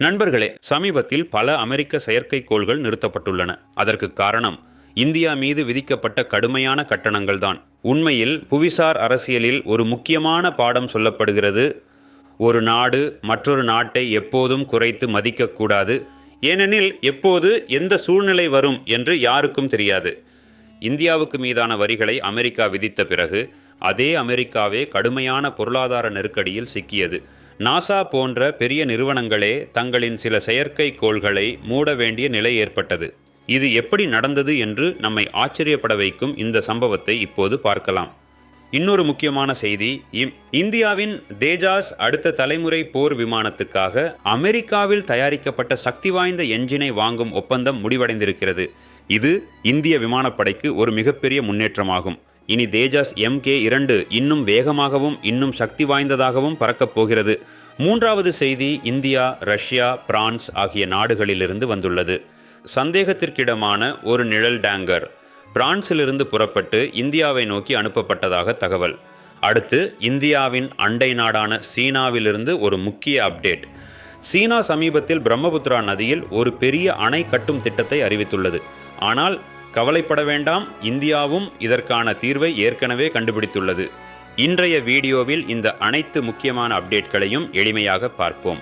நண்பர்களே சமீபத்தில் பல அமெரிக்க செயற்கைக்கோள்கள் நிறுத்தப்பட்டுள்ளன. அதற்கு காரணம் இந்தியா மீது விதிக்கப்பட்ட கடுமையான கட்டணங்கள் தான் உண்மையில் புவிசார் அரசியலில் ஒரு முக்கியமான பாடம் சொல்லப்படுகிறது. ஒரு நாடு மற்றொரு நாட்டை எப்போதும் குறைத்து மதிக்கக்கூடாது ஏனெனில் எப்போது எந்த சூழ்நிலை வரும் என்று யாருக்கும் தெரியாது. இந்தியாவுக்கு மீதான வரிகளை அமெரிக்கா விதித்த பிறகு அதே அமெரிக்காவே கடுமையான பொருளாதார நெருக்கடியில் சிக்கியது. நாசா போன்ற பெரிய நிறுவனங்களே தங்களின் சில செயற்கைக்கோள்களை மூட வேண்டிய நிலை ஏற்பட்டது. இது எப்படி நடந்தது என்று நம்மை ஆச்சரியப்பட வைக்கும் இந்த சம்பவத்தை இப்போது பார்க்கலாம். இன்னொரு முக்கியமான செய்தி இம்- இந்தியாவின் தேஜாஸ் அடுத்த தலைமுறை போர் விமானத்துக்காக அமெரிக்காவில் தயாரிக்கப்பட்ட சக்தி வாய்ந்த என்ஜினை வாங்கும் ஒப்பந்தம் முடிவடைந்திருக்கிறது. இது இந்திய விமானப்படைக்கு ஒரு மிகப்பெரிய முன்னேற்றமாகும். இனி தேஜாஸ் எம்கே இரண்டு இன்னும் வேகமாகவும் இன்னும் சக்தி வாய்ந்ததாகவும் பறக்கப் போகிறது. மூன்றாவது செய்தி இந்தியா ரஷ்யா பிரான்ஸ் ஆகிய நாடுகளிலிருந்து வந்துள்ளது. சந்தேகத்திற்கிடமான ஒரு நிழல் டேங்கர். பிரான்சிலிருந்து புறப்பட்டு இந்தியாவை நோக்கி அனுப்பப்பட்டதாக தகவல். அடுத்து இந்தியாவின் அண்டை நாடான சீனாவிலிருந்து ஒரு முக்கிய அப்டேட். சீனா சமீபத்தில் பிரம்மபுத்திரா நதியில் ஒரு பெரிய அணை கட்டும் திட்டத்தை அறிவித்துள்ளது. ஆனால் கவலைப்பட வேண்டாம் இந்தியாவும் இதற்கான தீர்வை ஏற்கனவே கண்டுபிடித்துள்ளது. இன்றைய வீடியோவில் இந்த அனைத்து முக்கியமான அப்டேட்களையும் எளிமையாக பார்ப்போம்.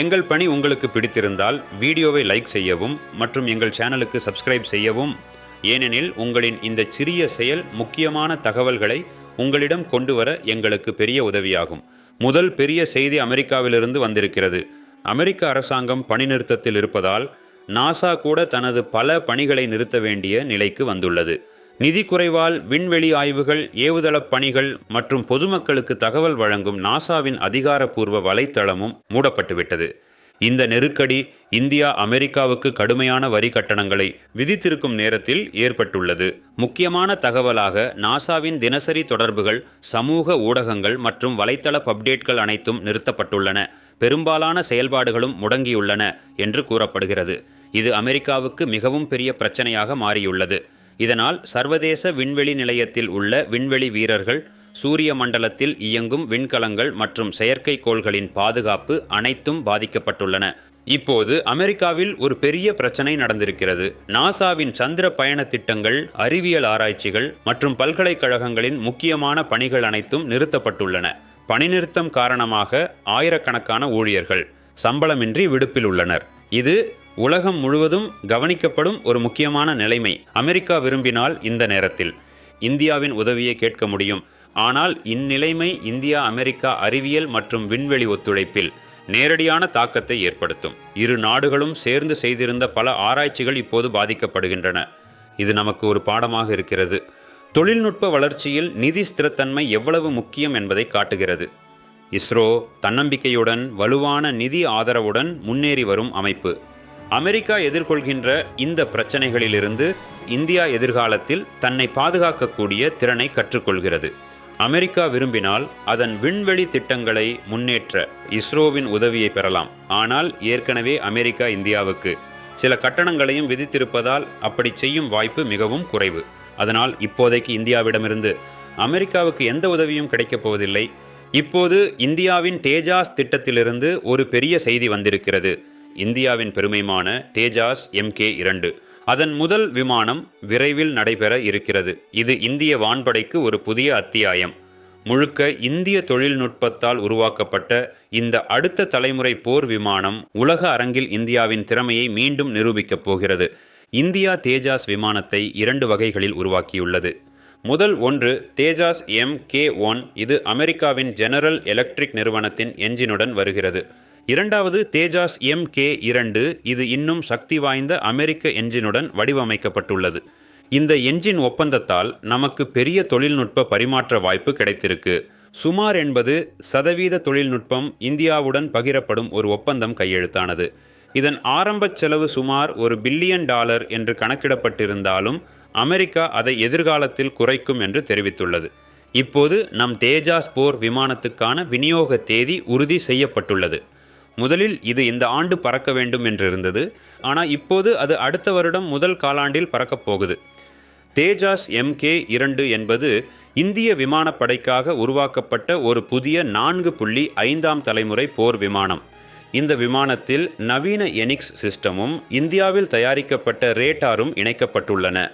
எங்கள் பணி உங்களுக்கு பிடித்திருந்தால் வீடியோவை லைக் செய்யவும் மற்றும் எங்கள் சேனலுக்கு சப்ஸ்கிரைப் செய்யவும். ஏனெனில் உங்களின் இந்த சிறிய செயல் முக்கியமான தகவல்களை உங்களிடம் கொண்டு வர எங்களுக்கு பெரிய உதவியாகும். முதல் பெரிய செய்தி அமெரிக்காவிலிருந்து வந்திருக்கிறது. அமெரிக்க அரசாங்கம் பணி நிறுத்தத்தில் இருப்பதால் நாசா கூட தனது பல பணிகளை நிறுத்த வேண்டிய நிலைக்கு வந்துள்ளது. நிதி குறைவால் விண்வெளி ஆய்வுகள் ஏவுதளப் பணிகள் மற்றும் பொதுமக்களுக்கு தகவல் வழங்கும் நாசாவின் அதிகாரப்பூர்வ வலைத்தளமும் மூடப்பட்டுவிட்டது. இந்த நெருக்கடி இந்தியா அமெரிக்காவுக்கு கடுமையான வரி கட்டணங்களை விதித்திருக்கும் நேரத்தில் ஏற்பட்டுள்ளது. முக்கியமான தகவலாக நாசாவின் தினசரி தொடர்புகள் சமூக ஊடகங்கள் மற்றும் வலைத்தள அப்டேட்கள் அனைத்தும் நிறுத்தப்பட்டுள்ளன. பெரும்பாலான செயல்பாடுகளும் முடங்கியுள்ளன என்று கூறப்படுகிறது. இது அமெரிக்காவுக்கு மிகவும் பெரிய பிரச்சனையாக மாறியுள்ளது. இதனால் சர்வதேச விண்வெளி நிலையத்தில் உள்ள விண்வெளி வீரர்கள் சூரிய மண்டலத்தில் இயங்கும் விண்கலங்கள் மற்றும் செயற்கைக்கோள்களின் பாதுகாப்பு அனைத்தும் பாதிக்கப்பட்டுள்ளன. இப்போது அமெரிக்காவில் ஒரு பெரிய பிரச்சனை நடந்திருக்கிறது. நாசாவின் சந்திர பயண திட்டங்கள் அறிவியல் ஆராய்ச்சிகள் மற்றும் பல்கலைக்கழகங்களின் முக்கியமான பணிகள் அனைத்தும் நிறுத்தப்பட்டுள்ளன. பணி நிறுத்தம் காரணமாக ஆயிரக்கணக்கான ஊழியர்கள் சம்பளமின்றி விடுப்பில் உள்ளனர். இது உலகம் முழுவதும் கவனிக்கப்படும் ஒரு முக்கியமான நிலைமை அமெரிக்கா விரும்பினால் இந்த நேரத்தில். இந்தியாவின் உதவியை கேட்க முடியும். ஆனால் இந்நிலைமை இந்தியா அமெரிக்கா அறிவியல் மற்றும் விண்வெளி ஒத்துழைப்பில் நேரடியான தாக்கத்தை ஏற்படுத்தும். இரு நாடுகளும் சேர்ந்து செய்திருந்த பல ஆராய்ச்சிகள் இப்போது பாதிக்கப்படுகின்றன. இது நமக்கு ஒரு பாடமாக இருக்கிறது. தொழில்நுட்ப வளர்ச்சியில் நிதி ஸ்திரத்தன்மை எவ்வளவு முக்கியம் என்பதை காட்டுகிறது. இஸ்ரோ தன்னம்பிக்கையுடன் வலுவான நிதி ஆதரவுடன் முன்னேறி வரும் அமைப்பு. அமெரிக்கா எதிர்கொள்கின்ற இந்த பிரச்சனைகளிலிருந்து இந்தியா எதிர்காலத்தில் தன்னை பாதுகாக்கக்கூடிய திறனை கற்றுக்கொள்கிறது. அமெரிக்கா விரும்பினால் அதன் விண்வெளி திட்டங்களை முன்னேற்ற இஸ்ரோவின் உதவியை பெறலாம். ஆனால் ஏற்கனவே அமெரிக்கா இந்தியாவுக்கு சில கட்டணங்களையும் விதித்திருப்பதால் அப்படி செய்யும் வாய்ப்பு மிகவும் குறைவு. அதனால் இப்போதைக்கு இந்தியாவிடமிருந்து அமெரிக்காவுக்கு எந்த உதவியும் கிடைக்கப் போவதில்லை. இப்போது இந்தியாவின் தேஜாஸ் திட்டத்திலிருந்து ஒரு பெரிய செய்தி வந்திருக்கிறது. இந்தியாவின் பெருமைமான தேஜாஸ் எம்கே இரண்டு. அதன் முதல் விமானம் விரைவில் நடைபெற இருக்கிறது. இது இந்திய வான்படைக்கு ஒரு புதிய அத்தியாயம். முழுக்க இந்திய தொழில்நுட்பத்தால் உருவாக்கப்பட்ட இந்த அடுத்த தலைமுறை போர் விமானம் உலக அரங்கில் இந்தியாவின் திறமையை மீண்டும் நிரூபிக்கப் போகிறது. இந்தியா தேஜாஸ் விமானத்தை இரண்டு வகைகளில் உருவாக்கியுள்ளது. முதல் ஒன்று தேஜாஸ் எம் கே ஒன். இது அமெரிக்காவின் ஜெனரல் எலக்ட்ரிக் நிறுவனத்தின் என்ஜினுடன் வருகிறது. இரண்டாவது தேஜாஸ் எம் கே இரண்டு இது இன்னும் சக்தி வாய்ந்த அமெரிக்க என்ஜினுடன் வடிவமைக்கப்பட்டுள்ளது. இந்த என்ஜின் ஒப்பந்தத்தால் நமக்கு பெரிய தொழில்நுட்ப பரிமாற்ற வாய்ப்பு கிடைத்திருக்கு. சுமார் என்பது சதவீத தொழில்நுட்பம் இந்தியாவுடன் பகிரப்படும் ஒரு ஒப்பந்தம் கையெழுத்தானது. இதன் ஆரம்பச் செலவு சுமார் ஒரு பில்லியன் டாலர் என்று கணக்கிடப்பட்டிருந்தாலும் அமெரிக்கா அதை எதிர்காலத்தில் குறைக்கும் என்று தெரிவித்துள்ளது. இப்போது நம் தேஜாஸ் போர் விமானத்துக்கான விநியோக தேதி உறுதி செய்யப்பட்டுள்ளது. முதலில் இது இந்த ஆண்டு பறக்க வேண்டும் என்றிருந்தது. ஆனால் இப்போது அது அடுத்த வருடம் முதல் காலாண்டில் பறக்கப் போகுது. தேஜாஸ் எம்கே இரண்டு என்பது இந்திய விமானப்படைக்காக உருவாக்கப்பட்ட ஒரு புதிய நான்கு புள்ளி ஐந்தாம் தலைமுறை போர் விமானம். இந்த விமானத்தில் நவீன எனிக்ஸ் சிஸ்டமும் இந்தியாவில் தயாரிக்கப்பட்ட ரேட்டாரும் இணைக்கப்பட்டுள்ளன.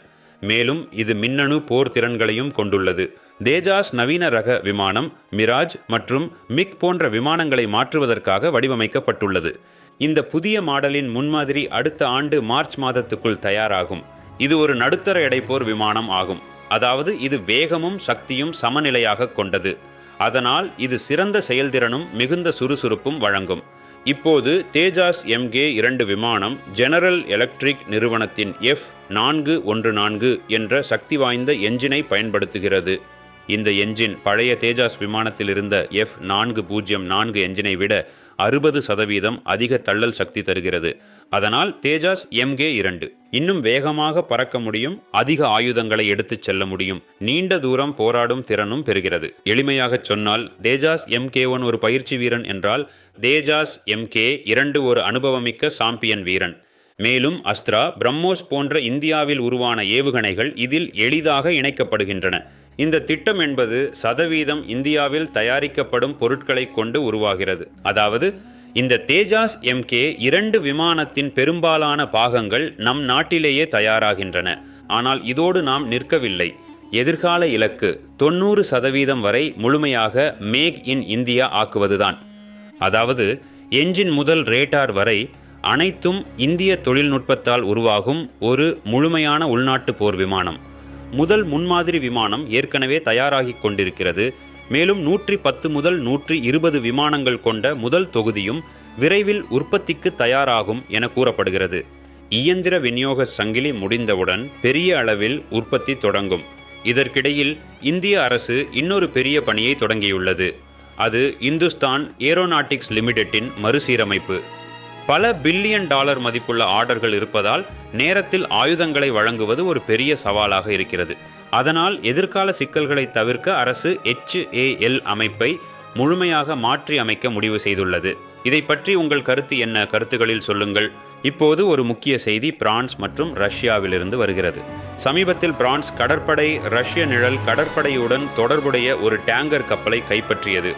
மேலும் இது மின்னணு போர் திறன்களையும் கொண்டுள்ளது. தேஜாஸ் நவீன ரக விமானம் மிராஜ் மற்றும் மிக் போன்ற விமானங்களை மாற்றுவதற்காக வடிவமைக்கப்பட்டுள்ளது. இந்த புதிய மாடலின் முன்மாதிரி அடுத்த ஆண்டு மார்ச் மாதத்துக்குள் தயாராகும். இது ஒரு நடுத்தர எடைப்போர் விமானம் ஆகும். அதாவது இது வேகமும் சக்தியும் சமநிலையாக கொண்டது. அதனால் இது சிறந்த செயல்திறனும் மிகுந்த சுறுசுறுப்பும் வழங்கும். இப்போது தேஜாஸ் எம்கே இரண்டு விமானம் ஜெனரல் எலக்ட்ரிக் நிறுவனத்தின் எஃப் நான்கு ஒன்று நான்கு என்ற சக்தி வாய்ந்த என்ஜினை பயன்படுத்துகிறது. இந்த என்ஜின் பழைய தேஜாஸ் விமானத்தில் இருந்த எஃப் நான்கு பூஜ்ஜியம் நான்கு என்ஜினை விட அறுபது சதவீதம் அதிக தள்ளல் சக்தி தருகிறது. அதனால் தேஜாஸ் எம்கே இரண்டு. இன்னும் வேகமாக பறக்க முடியும் அதிக ஆயுதங்களை எடுத்துச் செல்ல முடியும். நீண்ட தூரம் போராடும் திறனும் பெறுகிறது. எளிமையாகச் சொன்னால் தேஜாஸ் எம்கே ஒன் ஒரு பயிற்சி வீரன் என்றால் தேஜாஸ் எம்கே இரண்டு ஒரு அனுபவமிக்க சாம்பியன் வீரன். மேலும் அஸ்த்ரா பிரம்மோஸ் போன்ற இந்தியாவில் உருவான ஏவுகணைகள் இதில் எளிதாக இணைக்கப்படுகின்றன. இந்த திட்டம் என்பது சதவீதம் இந்தியாவில் தயாரிக்கப்படும் பொருட்களை கொண்டு உருவாகிறது. அதாவது இந்த தேஜாஸ் எம்கே இரண்டு விமானத்தின் பெரும்பாலான பாகங்கள் நம் நாட்டிலேயே தயாராகின்றன. ஆனால் இதோடு நாம் நிற்கவில்லை. எதிர்கால இலக்கு தொண்ணூறு சதவீதம் வரை முழுமையாக மேக் இன் இந்தியா ஆக்குவதுதான். அதாவது என்ஜின் முதல் ரேட்டார் வரை அனைத்தும் இந்திய தொழில்நுட்பத்தால் உருவாகும் ஒரு முழுமையான உள்நாட்டு போர் விமானம். முதல் முன்மாதிரி விமானம் ஏற்கனவே தயாராகிக் கொண்டிருக்கிறது. மேலும் நூற்றி பத்து முதல் நூற்றி இருபது விமானங்கள் கொண்ட முதல் தொகுதியும் விரைவில் உற்பத்திக்கு தயாராகும் என கூறப்படுகிறது. இயந்திர விநியோக சங்கிலி முடிந்தவுடன் பெரிய அளவில் உற்பத்தி தொடங்கும். இதற்கிடையில் இந்திய அரசு இன்னொரு பெரிய பணியை தொடங்கியுள்ளது. அது இந்துஸ்தான் ஏரோநாட்டிக்ஸ் லிமிடெட்டின் மறுசீரமைப்பு. பல பில்லியன் டாலர் மதிப்புள்ள ஆர்டர்கள் இருப்பதால் நேரத்தில் ஆயுதங்களை வழங்குவது ஒரு பெரிய சவாலாக இருக்கிறது. அதனால் எதிர்கால சிக்கல்களை தவிர்க்க அரசு எச்ஏஎல் அமைப்பை முழுமையாக மாற்றி அமைக்க முடிவு செய்துள்ளது. இதை பற்றி உங்கள் கருத்து என்ன? கருத்துகளில் சொல்லுங்கள். இப்போது ஒரு முக்கிய செய்தி பிரான்ஸ் மற்றும் ரஷ்யாவிலிருந்து வருகிறது. சமீபத்தில் பிரான்ஸ் கடற்படை ரஷ்ய நிழல் கடற்படையுடன் தொடர்புடைய ஒரு டேங்கர் கப்பலை கைப்பற்றியது.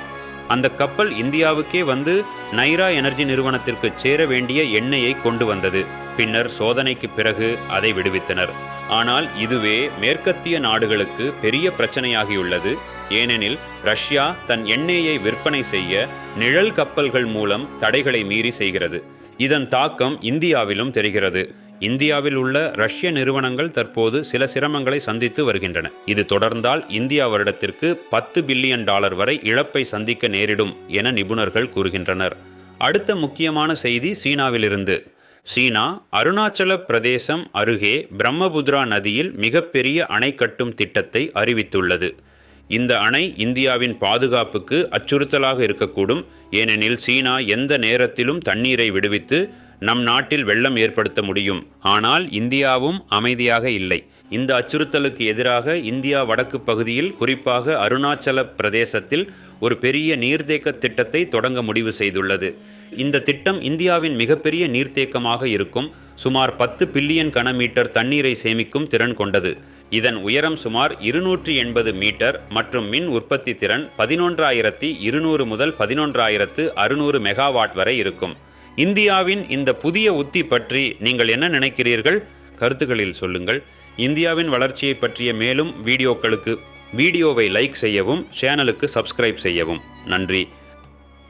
அந்த கப்பல் இந்தியாவுக்கே வந்து நைரா எனர்ஜி நிறுவனத்திற்கு சேர வேண்டிய எண்ணெயை கொண்டு வந்தது. பின்னர் சோதனைக்கு பிறகு அதை விடுவித்தனர். ஆனால் இதுவே மேற்கத்திய நாடுகளுக்கு பெரிய பிரச்சனையாகியுள்ளது. ஏனெனில் ரஷ்யா தன் எண்ணெயை விற்பனை செய்ய நிழல் கப்பல்கள் மூலம் தடைகளை மீறி செய்கிறது. இதன் தாக்கம் இந்தியாவிலும் தெரிகிறது. இந்தியாவில் உள்ள ரஷ்ய நிறுவனங்கள் தற்போது சில சிரமங்களை சந்தித்து வருகின்றன. இது தொடர்ந்தால் இந்தியா வருடத்திற்கு பத்து பில்லியன் டாலர் வரை இழப்பை சந்திக்க நேரிடும் என நிபுணர்கள் கூறுகின்றனர். அடுத்த முக்கியமான செய்தி சீனாவிலிருந்து. சீனா அருணாச்சல பிரதேசம் அருகே பிரம்மபுத்ரா நதியில் மிகப்பெரிய அணை கட்டும் திட்டத்தை அறிவித்துள்ளது. இந்த அணை இந்தியாவின் பாதுகாப்புக்கு அச்சுறுத்தலாக இருக்கக்கூடும். ஏனெனில் சீனா எந்த நேரத்திலும் தண்ணீரை விடுவித்து நம் நாட்டில் வெள்ளம் ஏற்படுத்த முடியும். ஆனால் இந்தியாவும் அமைதியாக இல்லை. இந்த அச்சுறுத்தலுக்கு எதிராக இந்தியா வடக்கு பகுதியில் குறிப்பாக அருணாச்சல பிரதேசத்தில் ஒரு பெரிய நீர்த்தேக்க திட்டத்தை தொடங்க முடிவு செய்துள்ளது. இந்த திட்டம் இந்தியாவின் மிகப்பெரிய நீர்த்தேக்கமாக இருக்கும். சுமார் பத்து பில்லியன் கனமீட்டர் தண்ணீரை சேமிக்கும் திறன் கொண்டது. இதன் உயரம் சுமார் இருநூற்றி எண்பது மீட்டர் மற்றும் மின் உற்பத்தி திறன் பதினொன்றாயிரத்தி இருநூறு முதல் பதினொன்றாயிரத்து அறுநூறு மெகாவாட் வரை இருக்கும். இந்தியாவின் இந்த புதிய உத்தி பற்றி நீங்கள் என்ன நினைக்கிறீர்கள்? கருத்துக்களில் சொல்லுங்கள். இந்தியாவின் வளர்ச்சியை பற்றிய மேலும் வீடியோக்களுக்கு வீடியோவை லைக் செய்யவும் சேனலுக்கு சப்ஸ்கிரைப் செய்யவும். நன்றி.